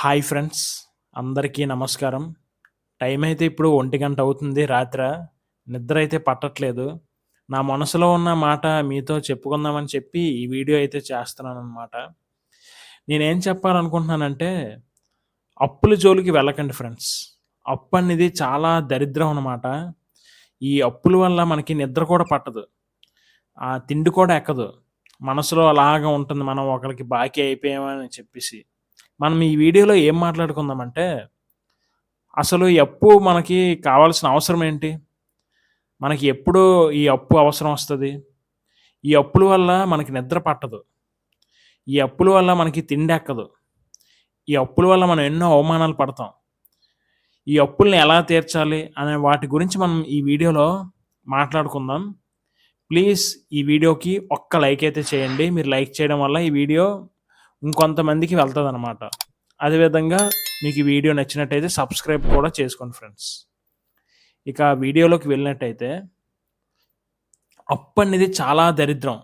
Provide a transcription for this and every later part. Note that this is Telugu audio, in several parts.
హాయ్ ఫ్రెండ్స్ అందరికీ నమస్కారం. టైం అయితే ఇప్పుడు 1:00 అవుతుంది రాత్ర. నిద్ర అయితే పట్టట్లేదు. నా మనసులో ఉన్న మాట మీతో చెప్పుకుందామని చెప్పి ఈ వీడియో అయితే చేస్తున్నాను అనమాట నేనేం చెప్పాలనుకుంటున్నానంటే, అప్పుల జోలికి వెళ్ళకండి ఫ్రెండ్స్. అప్పు అనేది చాలా దరిద్రం అనమాట. ఈ అప్పుల వల్ల మనకి నిద్ర కూడా పట్టదు. ఆ తిండి కూడా ఎక్కదు. మనసులో అలాగా ఉంటుంది. మనం ఒకరికి బాకీ అయిపోయామని చెప్పేసి. మనం ఈ వీడియోలో ఏం మాట్లాడుకుందామంటే, అసలు ఈ అప్పు మనకి కావాల్సిన అవసరం ఏంటి? మనకి ఎప్పుడు ఈ అప్పు అవసరం వస్తుంది ఈ అప్పుల వల్ల మనకి నిద్ర పట్టదు. ఈ అప్పుల వల్ల మనకి తిండి ఎక్కదు ఈ అప్పుల వల్ల మనం ఎన్నో అవమానాలు పడతాం. ఈ అప్పుల్ని ఎలా తీర్చాలి అనే వాటి గురించి మనం ఈ వీడియోలో మాట్లాడుకుందాం. ప్లీజ్ ఈ వీడియోకి ఒక్క లైక్ అయితే చేయండి. మీరు లైక్ చేయడం వల్ల ఈ వీడియో ఇంకొంతమందికి వెళ్తుంది అనమాట అదేవిధంగా మీకు ఈ వీడియో నచ్చినట్టయితే సబ్స్క్రైబ్ కూడా చేసుకోండి ఫ్రెండ్స్. ఇక వీడియోలోకి వెళ్ళినట్టయితే అప్పు అనేది చాలా దరిద్రం.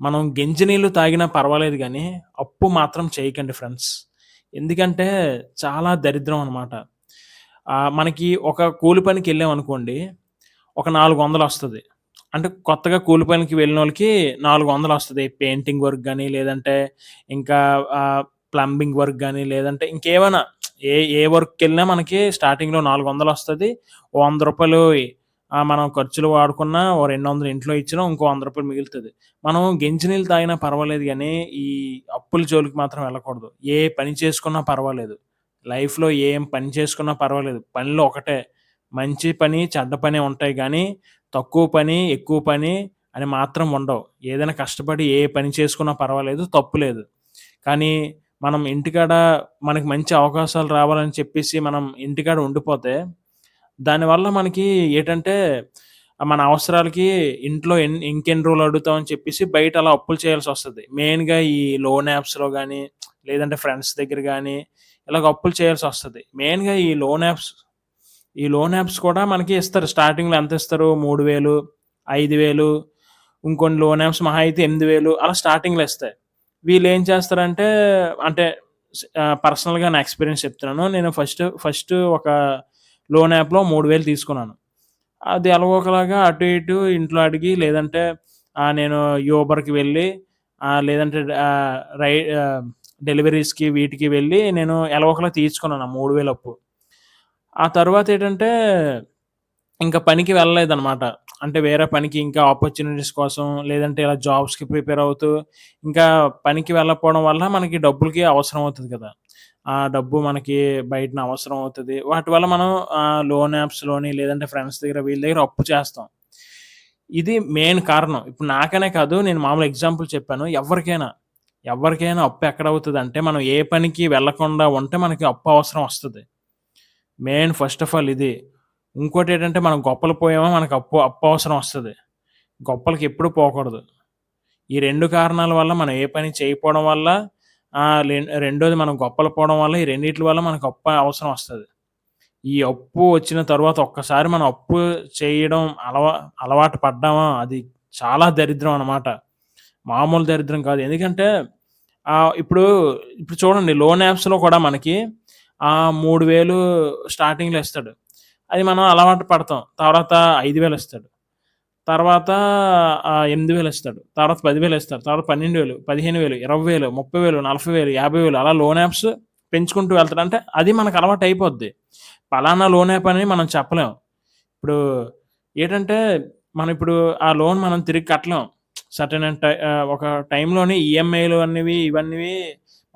మనం గెంజినీళ్ళు తాగినా పర్వాలేదు కానీ అప్పు మాత్రం చేయకండి ఫ్రెండ్స్. ఎందుకంటే చాలా దరిద్రం అనమాట. మనకి ఒక కూలి పనికి వెళ్ళామనుకోండి ఒక నాలుగు వందలు వస్తుంది అంటే కొత్తగా కూలి పనికి నాలుగు 400 వస్తది. పెయింటింగ్ వర్క్ గాని, లేదంటే ఇంకా ఆహ్, ప్లంబింగ్ వర్క్ గాని, లేదంటే ఇంకేమైనా ఏ ఏ వర్క్‌కెళ్ళినా మనకి స్టార్టింగ్‌లో 400 వందలు ఓ రూ. 100 ఆహ్, మనం ఖర్చులు వాడుకున్నా, ఓ 200 ఇంట్లో ఇచ్చినా ఇంకో రూ. 100 మిగులుతది. మనం గెంజినీళ్ళు తాగినా పర్వాలేదు గానీ, ఈ అప్పుల జోలికి మాత్రం వెళ్ళకూడదు. ఏ పని చేసుకున్నా పర్వాలేదు. లైఫ్‌లో ఏం పని చేసుకున్నా పర్వాలేదు. పనిలో ఒకటే మంచి పని, చెడ్డ పని ఉంటాయి గానీ, తక్కువ పని, ఎక్కువ పని అని మాత్రం ఉండవు. ఏదైనా కష్టపడి ఏ పని చేసుకున్నా పర్వాలేదు. తప్పు లేదు. కానీ మనం ఇంటికాడ మనకి మంచి అవకాశాలు రావాలని చెప్పేసి మనం ఇంటికాడ ఉండిపోతే, దానివల్ల మనకి ఏటంటే, మన అవసరాలకి ఇంట్లో ఎన్ ఇంకెన్ని రోజులు అడుగుతామని చెప్పేసి బయట అలా అప్పులు చేయాల్సొస్తది. మెయిన్‌గా ఈ లోన్ యాప్స్‌లో కానీ లేదంటే ఫ్రెండ్స్ దగ్గర కానీ ఇలాగ అప్పులు చేయాల్సొస్తది. మెయిన్‌గా ఈ లోన్ యాప్స్ ఈ లోన్ యాప్స్ కూడా మనకి ఇస్తారు. స్టార్టింగ్‌లో ఎంత ఇస్తారు మూడు వేలు ఐదు వేలు ఇంకొన్ని లోన్ యాప్స్ మహా అయితే 8000 అలా స్టార్టింగ్‌లో ఇస్తాయి. వీళ్ళు ఏం చేస్తారంటే అంటే పర్సనల్‌గా నా ఎక్స్‌పీరియన్స్ చెప్తున్నాను. నేను ఫస్ట్ ఫస్ట్ ఒక లోన్ యాప్‌లో 3000 తీసుకున్నాను. అది ఎలాగోకలాగా అటు ఇటు ఇంట్లో అడిగి లేదంటే నేను యూబర్‌కి వెళ్ళి లేదంటే రై డెలివరీస్‌కి వీటికి వెళ్ళి నేను ఎలాగోకలా తీసుకున్నాను ఆ 3000 అప్పు. ఆ తర్వాత ఏంటంటే ఇంకా పనికి వెళ్ళలేదనమాట. అంటే వేరే పనికి ఇంకా ఆపర్చునిటీస్ కోసం, లేదంటే ఇలా జాబ్స్‌కి ప్రిపేర్ అవుతూ, ఇంకా పనికి వెళ్ళకపోవడం వల్ల మనకి డబ్బులకి అవసరం అవుతది కదా! ఆ డబ్బు మనకి బయటన అవసరం అవుతది. వాటి వల్ల మనం ఆహ్, లోన్ యాప్స్‌లోని లేదంటే ఫ్రెండ్స్ దగ్గర వీళ్ళ దగ్గర అప్పు చేస్తాం. ఇది మెయిన్ కారణం. ఇప్పుడు నాకనే కాదు నేను మామూలు ఎగ్జాంపుల్ చెప్పాను. ఎవ్వరికైనా, ఎవరికైనా అప్పు ఎక్కడవుతదంటే మనం ఏ పనికి వెళ్ళకుండా ఉంటే మనకి అప్పు అవసరం వస్తది. మెయిన్ ఫస్ట్ ఆఫ్ ఆల్ ఇది. ఇంకోటి ఏంటంటే మనం గొప్పలు పోయామో మనకు అప్పు అప్పు అవసరం వస్తుంది గొప్పలకి ఎప్పుడు పోకూడదు. ఈ రెండు కారణాల వల్ల మనం ఏ పని చేయకపోవడం వల్ల రెండోది మనం గొప్పలు పోవడం వల్ల ఈ రెండింటి వల్ల మనకు అప్పు అవసరం వస్తుంది ఈ అప్పు వచ్చిన తర్వాత ఒక్కసారి మనం అప్పు చేయడం అలవా అలవాటు పడ్డామా అది చాలా దరిద్రం అనమాట. మామూలు దరిద్రం కాదు. ఎందుకంటే ఇప్పుడు ఇప్పుడు చూడండి లోన్ యాప్స్‌లో కూడా మనకి ఆ మూడు వేలు స్టార్టింగ్‌లో ఇస్తాడు. అది మనం అలవాటు పడతాం. తర్వాత ఐదు వేలు ఇస్తాడు. తర్వాత ఎనిమిది వేలు ఇస్తాడు. తర్వాత పదివేలు ఇస్తాడు. తర్వాత పన్నెండు వేలు పదిహేను వేలు ఇరవై వేలు ముప్పై వేలు నలభై వేలు యాభై వేలు అలా లోన్ యాప్స్ పెంచుకుంటూ వెళ్తాడు. అంటే అది మనకు అలవాటు అయిపోద్ది పలానా లోన్ యాప్ అని మనం చెప్పలేం. ఇప్పుడు ఏంటంటే మనం ఇప్పుడు ఆ లోన్ మనం తిరిగి కట్టలేం. సర్టెన్ టై ఒక టైంలోని ఈఎంఐలు అనేవి ఇవన్నీ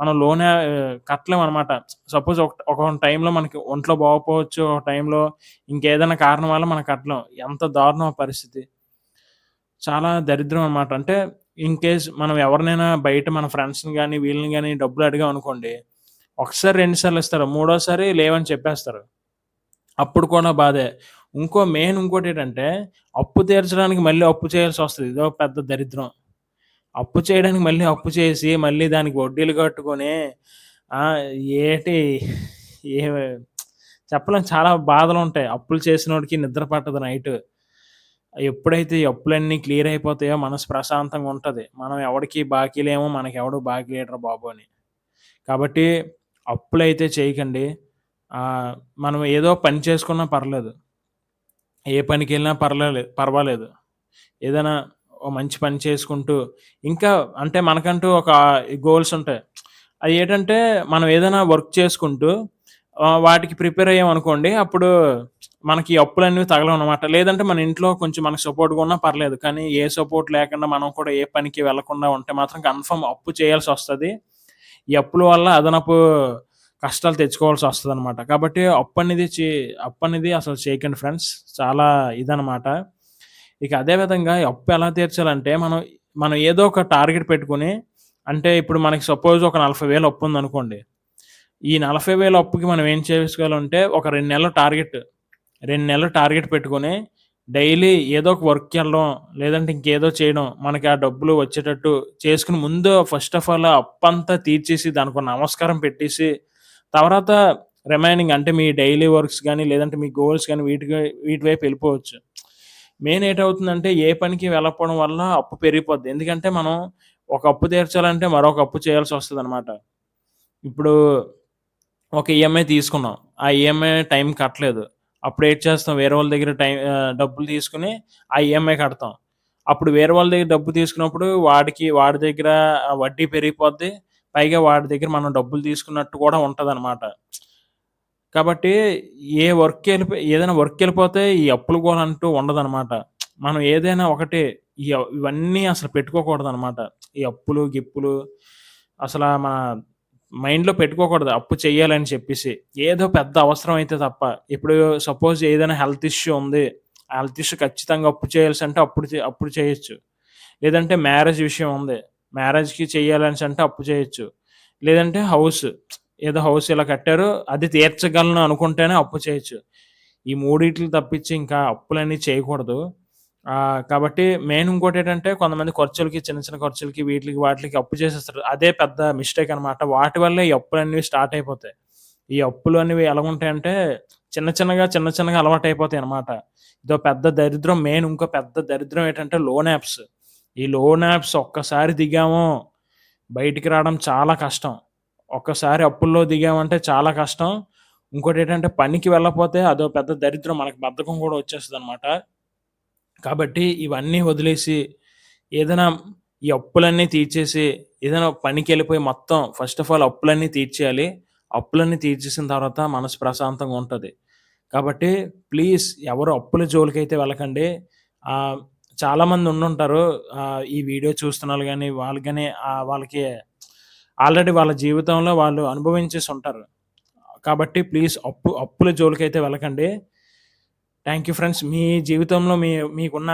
మనం లోనే కట్టలేము కట్టలేమనమాట. సపోజ్ ఒక ఒక టైంలో మనకి ఒంట్లో బాగోకపోవచ్చు. ఒక టైంలో ఇంకేదైనా కారణం వల్ల మనం కట్టలేం. ఎంత దారుణం ఆ పరిస్థితి. చాలా దరిద్రం అనమాట. అంటే ఇన్ కేస్ మనం ఎవరినైనా బయట మన ఫ్రెండ్స్‌ని కానీ వీళ్ళని కానీ డబ్బులు అడిగామనుకోండి. ఒకసారి, రెండుసార్లు ఇస్తారు. మూడోసారి లేవని చెప్పేస్తారు. అప్పుడు కూడా బాధే. ఇంకో మెయిన్ ఇంకోటి ఏంటంటే అప్పు తీర్చడానికి మళ్ళీ అప్పు చేయాల్సి వస్తుంది ఇదో పెద్ద దరిద్రం. అప్పు చేయడానికి మళ్ళీ అప్పు చేసి, మళ్ళీ దానికి వడ్డీలు కట్టుకొని ఏటి ఏ చెప్పలేం చాలా బాధలు ఉంటాయి అప్పులు చేసినోడికి నిద్ర పట్టదు నైట్ ఎప్పుడైతే ఈ అప్పులన్నీ క్లియర్ అయిపోతాయో మనసు ప్రశాంతంగా ఉంటుంది మనం ఎవడికి బాకీలేమో మనకి ఎవడు బాకీ లేడురా బాబు అని. కాబట్టి అప్పులైతే చేయకండి. మనం ఏదో పని చేసుకున్నా పర్లేదు. ఏ పనికి వెళ్ళినా పర్లేదు పర్వాలేదు. ఏదైనా ఓ మంచి పని చేసుకుంటూ, ఇంకా అంటే మనకంటూ ఒక గోల్స్ ఉంటాయి. అయేటంటే మనం ఏదైనా వర్క్ చేసుకుంటూ ఆహ్, వాటికి ప్రిపేర్ అయ్యామనుకోండి, అప్పుడు మనకి అప్పులనేవి తగలవనమాట. లేదంటే మన ఇంట్లో కొంచెం మనకు సపోర్ట్‌గా ఉన్నా పర్లేదు. కానీ ఏ సపోర్ట్ లేకుండా మనం కూడా ఏ పనికి వెళ్ళకుండా ఉంటే మాత్రం కన్ఫర్మ్ అప్పు చేయాల్సొస్తది. ఈ అప్పుల వల్ల అదనపు కష్టాలు తెచ్చుకోవాల్సొస్తదనమాట. కాబట్టి అప్పనేది చే అప్పనేది అసలు చేయకండి ఫ్రెండ్స్. చాలా ఇదనమాట. ఇక అదే విధంగా అప్పు ఎలా తీర్చాలంటే మనం, మనం ఏదో ఒక టార్గెట్ పెట్టుకొని అంటే ఇప్పుడు మనకి సపోజ్ ఒక నలభై వేలు అప్పు ఉందనుకోండి ఈ నలభై వేల అప్పుకి మనం ఏం చేసుకోవాలంటే ఒక రెండు నెలల టార్గెట్, రెండు నెలల టార్గెట్ పెట్టుకొని డైలీ ఏదో ఒక వర్క్‌కెళ్ళడం, లేదంటే ఇంకేదో చేయడం, మనకి ఆ డబ్బులు వచ్చేటట్టు చేసుకుని ముందు ఫస్ట్ ఆఫ్ ఆల్ ఆ అప్పంతా తీర్చేసి దానికో నమస్కారం పెట్టేసి, తర్వాత రిమైనింగ్ అంటే మీ డైలీ వర్క్స్ కానీ లేదంటే మీ గోల్స్ కానీ వీటికి వీటి వైపు వెళ్ళిపోవచ్చు. మెయిన్ ఏటవుతుందంటే ఏ పనికి వెళ్ళకపోవడం వల్ల అప్పు పెరిగిపోద్ది. ఎందుకంటే మనం ఒక అప్పు తీర్చాలంటే మరొక అప్పు చేయాల్సి వస్తుంది అనమాట ఇప్పుడు ఒక ఈఎంఐ తీసుకున్నాం. ఆ ఈఎంఐ టైం కట్టలేదు. అప్పుడు ఏం చేస్తాం వేరే వాళ్ళ దగ్గర టైం డబ్బులు తీసుకుని ఆ ఈఎంఐ కడతాం. అప్పుడు వేరే వాళ్ళ దగ్గర డబ్బు తీసుకున్నప్పుడు వాడికి వాడి దగ్గర వడ్డీ పెరిగిపోద్ది. పైగా వాడి దగ్గర మనం డబ్బులు తీసుకున్నట్టు కూడా ఉంటదనమాట. కాబట్టి ఏ వర్క్ వెళ్ళిపో ఏదైనా వర్క్ వెళ్ళిపోతే ఈ అప్పుల గోల అంటూ ఉండదనమాట. మనం ఏదైనా ఒకటి ఈ ఇవన్నీ అసలు పెట్టుకోకూడదనమాట. ఈ అప్పులు, గిప్పులు అసల మన మైండ్‌లో పెట్టుకోకూడదు. అప్పు చేయాలని చెప్పేసి. ఏదో పెద్ద అవసరం అయితే తప్ప. ఇప్పుడు సపోజ్ ఏదైనా హెల్త్ ఇష్యూ ఉంది. ఆ హెల్త్ ఇష్యూ ఖచ్చితంగా అప్పు చేయాల్సంటే అప్పుడు చే అప్పుడు చేయొచ్చు. లేదంటే మ్యారేజ్ విషయం ఉంది. మ్యారేజ్‌కి చేయాలనేసంటే అప్పు చేయొచ్చు. లేదంటే హౌస్ ఏదో హౌస్ ఇలా కట్టారు. అది తీర్చగలను అనుకుంటేనే అప్పు చేయొచ్చు. ఈ మూడిట్లు తప్పించి ఇంకా అప్పులన్నీ చేయకూడదు. కాబట్టి మెయిన్ ఏంటంటే కొంతమంది ఖర్చులకి చిన్న చిన్న ఖర్చులకి వీటికి వాటికి అప్పు చేసేస్తారు. అదే పెద్ద మిస్టేక్ అనమాట. వాటి వల్లే ఈ అప్పులు అనేవి స్టార్ట్ అయిపోతాయి. ఈ అప్పులు అనేవి ఎలా ఉంటాయంటే చిన్న చిన్నగా, చిన్న చిన్నగా అలవాటు అయిపోతాయి అనమాట ఇదో పెద్ద దరిద్రం మెయిన్ ఇంకో పెద్ద దరిద్రం ఏంటంటే లోన్ యాప్స్. ఈ లోన్ యాప్స్ ఒక్కసారి దిగామో బయటికి రావడం చాలా కష్టం. ఒక్కసారి అప్పుల్లో దిగామంటే చాలా కష్టం. ఇంకోటి ఏంటంటే పనికి వెళ్ళకపోతే అదో పెద్ద దరిద్రం మనకు బద్ధకం కూడా వచ్చేస్తదనమాట. కాబట్టి ఇవన్నీ వదిలేసి ఏదైనా ఈ అప్పులన్నీ తీర్చేసి ఏదైనా పనికి వెళ్ళిపోయి మొత్తం ఫస్ట్ ఆఫ్ ఆల్ అప్పులన్నీ తీర్చేయాలి. అప్పులన్నీ తీర్చేసిన తర్వాత మనసు ప్రశాంతంగా ఉంటుంది కాబట్టి ప్లీజ్ ఎవరు అప్పుల జోలికైతే వెళ్ళకండి. చాలామంది ఉండుంటారు. ఈ వీడియో చూస్తున్నారు కానీ వాళ్ళు కానీ వాళ్ళకి ఆల్రెడీ వాళ్ళ జీవితంలో వాళ్ళు అనుభవించేసి ఉంటారు. కాబట్టి ప్లీజ్ అప్పు అప్పుల జోలికైతే వెళ్ళకండి. Thank you friends. మీ జీవితంలో మీ మీకున్న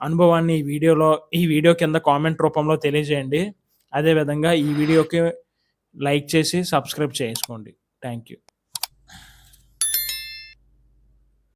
అనుభవాన్ని ఈ వీడియోలో ఈ వీడియో కింద కామెంట్ రూపంలో తెలియజేయండి. అదే విధంగా ఈ వీడియోకి లైక్ చేసి సబ్స్క్రైబ్ చేసుకోండి. Thank you.